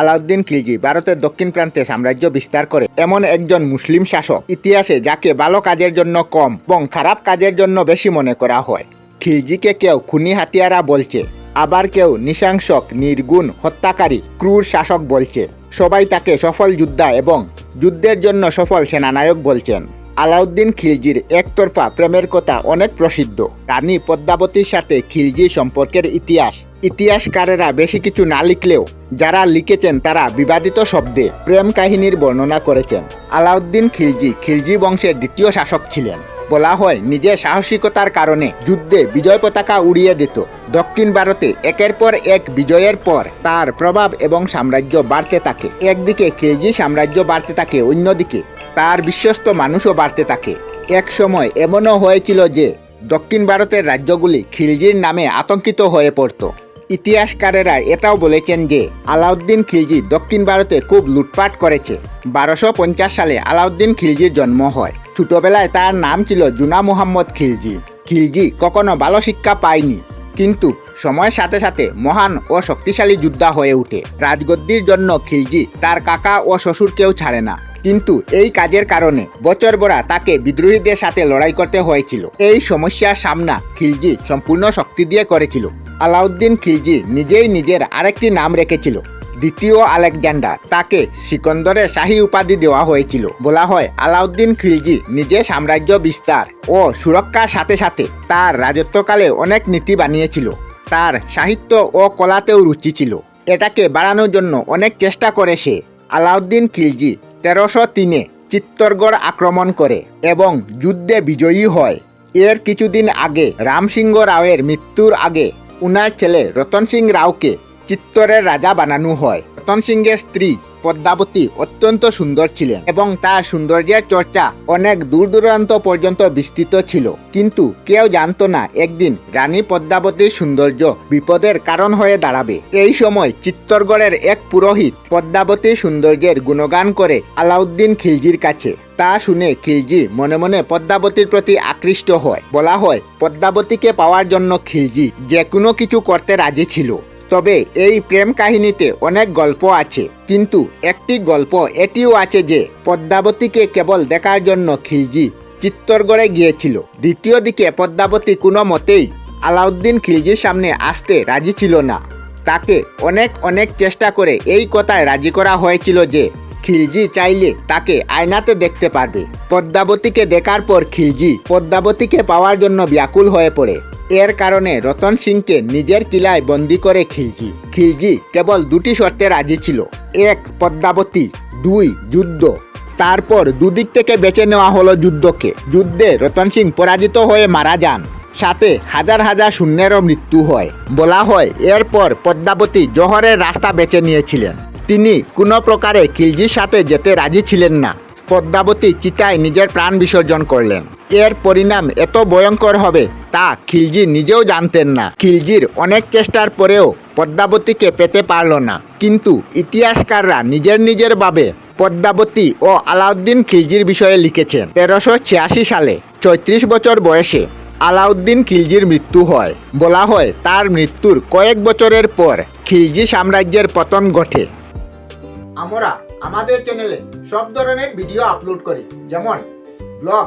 আলাউদ্দিন খিলজি ভারতের দক্ষিণ প্রান্তে সাম্রাজ্য বিস্তার করে। এমন একজন মুসলিম শাসক ইতিহাসে যাকে ভালো কাজের জন্য কম এবং খারাপ কাজের জন্য বেশি মনে করা হয়। খিলজিকে কেউ খুনি হাতিয়ারা বলছে, আবার কেউ নিশাংসক, নির্গুণ, হত্যাকারী, ক্রুর শাসক বলছে। সবাই তাকে সফল যোদ্ধা এবং যুদ্ধের জন্য সফল সেনানায়ক বলছেন। আলাউদ্দিন খিলজির একতরফা প্রেমের কথা অনেক প্রসিদ্ধ। রানী পদ্মাবতীর সাথে খিলজি সম্পর্কের ইতিহাস ইতিহাসকারেরা বেশি কিছু না লিখলেও যারা লিখেছেন তারা বিবাদিত শব্দে প্রেম কাহিনীর বর্ণনা করেছেন। আলাউদ্দিন খিলজি খিলজি বংশের দ্বিতীয় শাসক ছিলেন। বলা হয়, নিজের সাহসিকতার কারণে যুদ্ধে বিজয় পতাকা উড়িয়ে দিত। দক্ষিণ ভারতে একের পর এক বিজয়ের পর তার প্রভাব এবং সাম্রাজ্য বাড়তে থাকে। একদিকে খিলজি সাম্রাজ্য বাড়তে থাকে, অন্যদিকে তার বিশ্বস্ত মানুষও বাড়তে থাকে। এক সময় এমনও হয়েছিল যে দক্ষিণ ভারতের রাজ্যগুলি খিলজির নামে আতঙ্কিত হয়ে পড়ত। ইতিহাসকারেরা এটাও বলেছেন যে, আলাউদ্দিন খিলজি দক্ষিণ ভারতে খুব লুটপাট করেছে। বারোশো সালে আলাউদ্দিন খিলজির জন্ম হয়। ছোটবেলায় তার নাম ছিল জুনা মুহাম্মদ খিলজি। খিলজি কখনো ভালো শিক্ষা পায়নি, কিন্তু সময়ের সাথে সাথে মহান ও শক্তিশালী যোদ্ধা হয়ে ওঠে। রাজগদ্দির জন্য খিলজি তার কাকা ও শ্বশুরকেও ছাড়ে না। কিন্তু এই কাজের কারণে বছর বড়া তাকে বিদ্রোহীদের সাথে লড়াই করতে হয়েছিল। এই সমস্যার সামনা খিলজি সম্পূর্ণ শক্তি দিয়ে করেছিল। আলাউদ্দিন খিলজি নিজেই নিজের আরেকটি নাম রেখেছিল, দ্বিতীয় আলেকজান্ডার। তাকে সিকন্দরের শাহী উপাধি দেওয়া হয়েছিল। বলা হয় আলাউদ্দিন খিলজি নিজে সাম্রাজ্য বিস্তার ও সুরক্ষার সাথে সাথে তার রাজত্বকালে অনেক নীতি বানিয়েছিল। তার সাহিত্য ও কলাতেও রুচি ছিল। এটাকে বাড়ানোর জন্য অনেক চেষ্টা করে সে। আলাউদ্দিন খিলজি তেরোশো তিনে চিত্তরগড় আক্রমণ করে এবং যুদ্ধে বিজয়ী হয়। এর কিছুদিন আগে রামসিংহ রাওয়ের মৃত্যুর আগে উনার ছেলে রতন সিং রাওকে চিত্তরের রাজা বানানো হয়। রতন সিংয়ের স্ত্রী পদ্মাবতী অত্যন্ত সুন্দর ছিলেন এবং তার সৌন্দর্যের চর্চা অনেক দূর দূরান্ত পর্যন্ত বিস্তৃত ছিল। কিন্তু কেউ জানতো না একদিন রানী পদ্মাবতীর সৌন্দর্য বিপদের কারণ হয়ে দাঁড়াবে। এই সময় চিত্তরগড়ের এক পুরোহিত পদ্মাবতীর সৌন্দর্যের গুণগান করে আলাউদ্দিন খিলজির কাছে। তা শুনে খিলজি মনে মনে পদ্মাবতীর প্রতি আকৃষ্ট হয়। বলা হয়, পদ্মাবতীকে পাওয়ার জন্য খিলজি যে কোনো কিছু করতে রাজি ছিল। তবে এই প্রেম কাহিনীতে অনেক গল্প আছে। কিন্তু একটি গল্প এটিও আছে যে, পদ্মাবতীকে কেবল দেখার জন্য খিলজি চিত্তরগড়ে গিয়েছিল। দ্বিতীয় দিকে পদ্মাবতী কোনো মতেই আলাউদ্দিন খিলজির সামনে আসতে রাজি ছিল না। তাকে অনেক অনেক চেষ্টা করে এই কথায় রাজি করা হয়েছিল যে, খিলজি চাইলে তাকে আয়নাতে দেখতে পারবে। পদ্মাবতীকে দেখার পর খিলজি পদ্মাবতীকে পাওয়ার জন্য ব্যাকুল হয়ে পড়ে। এর কারণে রতন সিংকে নিজের কিলায় বন্দি করে খিলজি। খিলজি কেবল দুটি শর্তে রাজি ছিল। এক, পদ্মাবতী, দুই, যুদ্ধ। তারপর দুদিক থেকে বেছে নেওয়া হলো যুদ্ধকে। যুদ্ধে রতন সিং পরাজিত হয়ে মারা যান। সাথে হাজার হাজার শূন্যেরও মৃত্যু হয়। বলা হয়, এরপর পদ্মাবতী জহরের রাস্তা বেছে নিয়েছিলেন। তিনি কোনো প্রকারে খিলজির সাথে যেতে রাজি ছিলেন না। পদ্মাবতী চিতায় নিজের প্রাণ বিসর্জন করলেন। এর পরিণাম এত ভয়ঙ্কর হবে তা খিলজি নিজেও জানতেন না। খিলজির অনেক চেষ্টার পরেও পদ্মাবতীকে পেতে পারল না। কিন্তু ইতিহাসকাররা নিজের নিজের ভাবে পদ্মাবতী ও আলাউদ্দিন খিলজির বিষয়ে লিখেছেন। তেরোশো ছিয়াশি সালে চৈত্রিশ বছর বয়সে আলাউদ্দিন খিলজির মৃত্যু হয়। বলা হয় তার মৃত্যুর কয়েক বছরের পর খিলজি সাম্রাজ্যের পতন ঘটে। আমরা আমাদের চ্যানেলে সব ধরনের ভিডিও আপলোড করি। যেমন ব্লগ